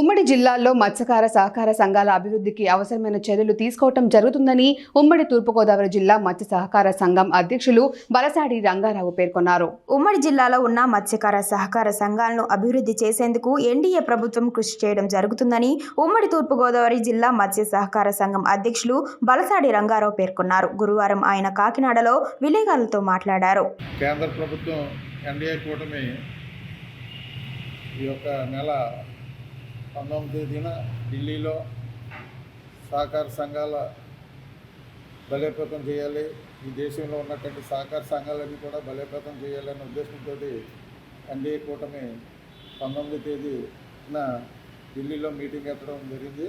ఉమ్మడి జిల్లాల్లో మత్స్యకార సహకార సంఘాల అభివృద్ధికి అవసరమైన చర్యలు తీసుకోవటం జరుగుతుందని ఉమ్మడి తూర్పుగోదావరి జిల్లా మత్స్య సహకార సంఘం అధ్యక్షులు బలసాడి రంగారావు పేర్కొన్నారు. ఉమ్మడి జిల్లాలో ఉన్న మత్స్యకార సహకార సంఘాలను అభివృద్ధి చేసేందుకు ఎన్డీఏ ప్రభుత్వం కృషి చేయడం జరుగుతుందని ఉమ్మడి తూర్పుగోదావరి జిల్లా మత్స్య సహకార సంఘం అధ్యక్షులు బలసాడి రంగారావు పేర్కొన్నారు. గురువారం ఆయన కాకినాడలో విలేకరులతో మాట్లాడారు. కేంద్ర ప్రభుత్వం ఎన్డీఏ కూటమి ఈ యొక్క నెల పంతొమ్మిది తేదీన ఢిల్లీలో సహకార సంఘాల బలోపేతం చేయాలి. ఈ దేశంలో ఉన్నటువంటి సహకార సంఘాలన్నీ కూడా బలోపేతం చేయాలనే ఉద్దేశంతో ఎన్డీఏ కూటమి పంతొమ్మిది తేదీన ఢిల్లీలో మీటింగ్ పెట్టడం జరిగింది.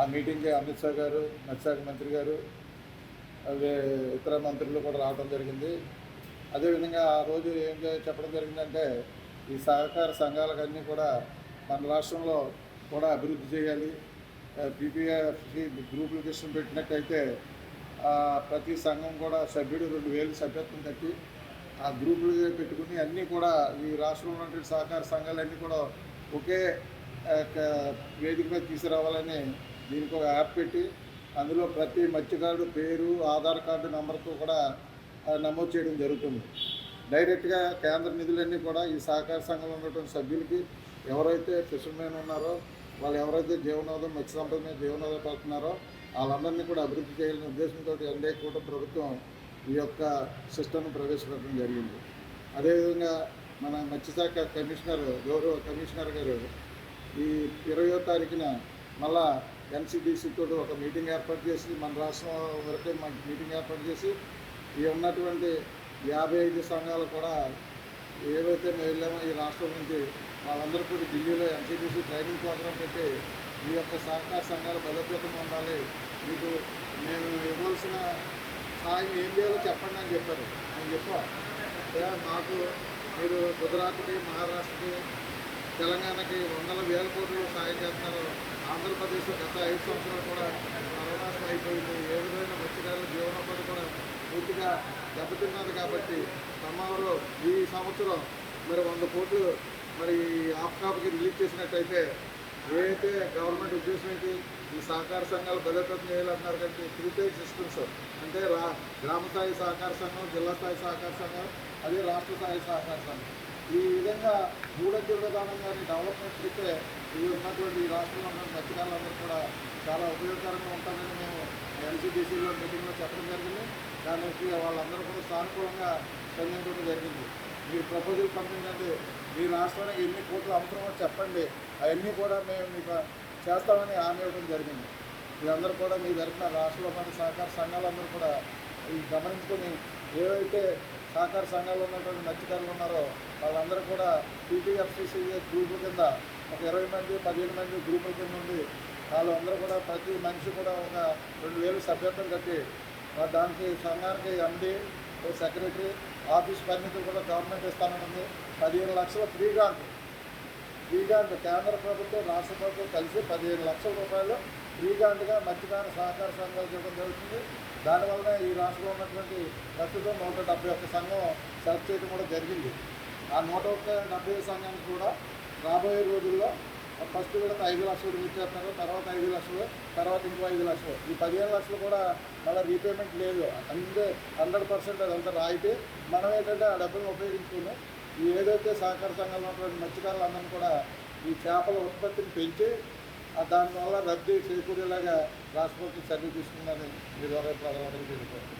ఆ మీటింగ్కి అమిత్ షా గారు మత్స్యశాఖ మంత్రి గారు అదే ఇతర మంత్రులు కూడా రావడం జరిగింది. అదేవిధంగా ఆ రోజు ఏం చెప్పడం జరిగిందంటే ఈ సహకార సంఘాలకన్నీ కూడా మన రాష్ట్రంలో కూడా అభివృద్ధి చేయాలి. పీపీఎఫ్కి గ్రూపుల కిష్టం పెట్టినట్టయితే ప్రతి సంఘం కూడా సభ్యుడు రెండు వేలు సభ్యత్వం కట్టి ఆ గ్రూపులు పెట్టుకుని అన్నీ కూడా ఈ రాష్ట్రంలో ఉన్నటువంటి సహకార సంఘాలన్నీ కూడా ఒకే వేదిక మీద తీసుకురావాలని దీనికి ఒక యాప్ పెట్టి అందులో ప్రతి మత్స్యకారుడు పేరు ఆధార్ కార్డు నెంబర్తో కూడా నమోదు చేయడం జరుగుతుంది. డైరెక్ట్గా కేంద్ర నిధులన్నీ కూడా ఈ సహకార సంఘంలో ఉన్నటువంటి సభ్యులకి ఎవరైతే ఫిషర్మెన్ ఉన్నారో వాళ్ళు ఎవరైతే జీవనోదం మత్స్య సంపద మీద జీవనోదం పడుతున్నారో వాళ్ళందరినీ కూడా అభివృద్ధి చేయాలనే ఉద్దేశంతో ఎన్డీఏ కూడా ప్రభుత్వం ఈ యొక్క సిస్టమ్ను ప్రవేశపెట్టడం జరిగింది. అదేవిధంగా మన మత్స్యశాఖ కమిషనర్ గౌరవ కమిషనర్ గారు ఈ ఇరవయో తారీఖున మళ్ళా ఎన్సిడిసి తోటి ఒక మీటింగ్ ఏర్పాటు చేసి మన రాష్ట్రం వరకే మనకి మీటింగ్ ఏర్పాటు చేసి ఈ ఉన్నటువంటి యాభై ఐదు సంఘాలు కూడా ఏవైతే మేము వెళ్ళామో ఈ రాష్ట్రం నుంచి వాళ్ళందరూ కూడా ఢిల్లీలో ఎంసీటీసీ ట్రైనింగ్ ప్రోగ్రామ్ పెట్టి ఈ యొక్క సహకార సంఘాలు బలోపేతం ఉండాలి. మీకు నేను ఇవ్వాల్సిన సాయం ఏం చేయాలో చెప్పండి అని చెప్పారు. నేను చెప్పా. మాకు మీరు గుజరాత్కి మహారాష్ట్రకి తెలంగాణకి వందల వేల కోట్లు సాయం చేస్తున్నారు. ఆంధ్రప్రదేశ్లో గత ఐదు సంవత్సరాలు కూడా సర్వనాశనం అయిపోయింది. ఏ విధమైన మత్స్యకారుల జీవనోపాధి కూడా పూర్తిగా దెబ్బతిన్నారు కాబట్టి ఖమ్మంలో ఈ సంవత్సరం మరి వంద కోట్లు మరి ఆప్కాప్కి రిలీజ్ చేసినట్టయితే ఏదైతే గవర్నమెంట్ ఉద్దేశం ఏంటి? ఈ సహకార సంఘాలు బలోపేతం చేయాలన్నారు కంటే ప్రిపేర్ సిస్టమ్స్. అంటే రా గ్రామ స్థాయి సహకార సంఘం జిల్లా స్థాయి సహకార సంఘం అదే రాష్ట్ర స్థాయి సహకార సంఘం. ఈ విధంగా మూడంచెల కానీ డెవలప్మెంట్ అయితే ఈ ఉన్నటువంటి ఈ రాష్ట్రంలో ఉన్న మత్స్యకారులందరూ కూడా చాలా ఉపయోగకరంగా ఉంటుందని మేము ఎన్సీడీసీలో మీటింగ్లో చెప్పడం జరిగింది. దానికి వాళ్ళందరూ కూడా సానుకూలంగా స్పందించడం జరిగింది. మీరు ప్రపోజల్ పంపించండి. మీ రాష్ట్రానికి ఎన్ని కోట్లు అవసరమో చెప్పండి. అవన్నీ కూడా మేము మీకు చేస్తామని హామీ ఇవ్వడం జరిగింది. మీరందరూ కూడా మీ తరఫున రాష్ట్రంలో మన సహకార సంఘాలందరూ కూడా గమనించుకొని ఏవైతే సహకార సంఘాలు ఉన్నటువంటి మత్స్యకారులు ఉన్నారో వాళ్ళందరూ కూడా పీటీఎఫ్సిసి గ్రూపుల కింద ఒక ఇరవై మంది పదిహేను మంది గ్రూపుల కింద ఉంది వాళ్ళందరూ కూడా ప్రతి మనిషి కూడా ఒక రెండు వేలు సభ్యత్వం కట్టి దానికి సంఘానికి ఎండి సెక్రటరీ ఆఫీస్ పరిమితులు కూడా గవర్నమెంట్ ఇస్తానంటుంది. పదిహేను లక్షల ఫ్రీ గ్రాంట్ ఫ్రీ గ్రాంట్ కేంద్ర ప్రభుత్వం రాష్ట్ర ప్రభుత్వం కలిసి పదిహేను లక్షల రూపాయలు ఫ్రీ గ్రాంట్గా మత్స్యకార సహకార సంఘాలు చేయడం జరుగుతుంది. దానివల్ల ఈ రాష్ట్రంలో ఉన్నటువంటి ప్రస్తుతం నూట డెబ్బై ఒక్క సంఘం సెలెక్ట్ చేయడం కూడా జరిగింది. ఆ నూట ఒక్క డెబ్బై సంఘానికి కూడా రాబోయే రోజుల్లో ఫస్ట్ విడత ఐదు లక్షలు రిలీజ్ చేస్తున్నారు తర్వాత ఐదు లక్షలు తర్వాత ఇంకో ఐదు లక్షలు. ఈ పదిహేను లక్షలు కూడా మళ్ళీ రీపేమెంట్ లేదు. అంటే హండ్రెడ్ పర్సెంట్ అదంతా రాయితే మనం ఏంటంటే ఆ డబ్బులను ఉపయోగించుకుని ఈ ఏదైతే సహకార సంఘంలో ఉన్నటువంటి మత్స్యకారులందరినీ కూడా ఈ చేపల ఉత్పత్తిని పెంచి దానివల్ల రద్దీ చేకూరేలాగా రాష్ట్ర ప్రభుత్వం చర్య తీసుకుందని మీ ద్వారా తెలుసుకోండి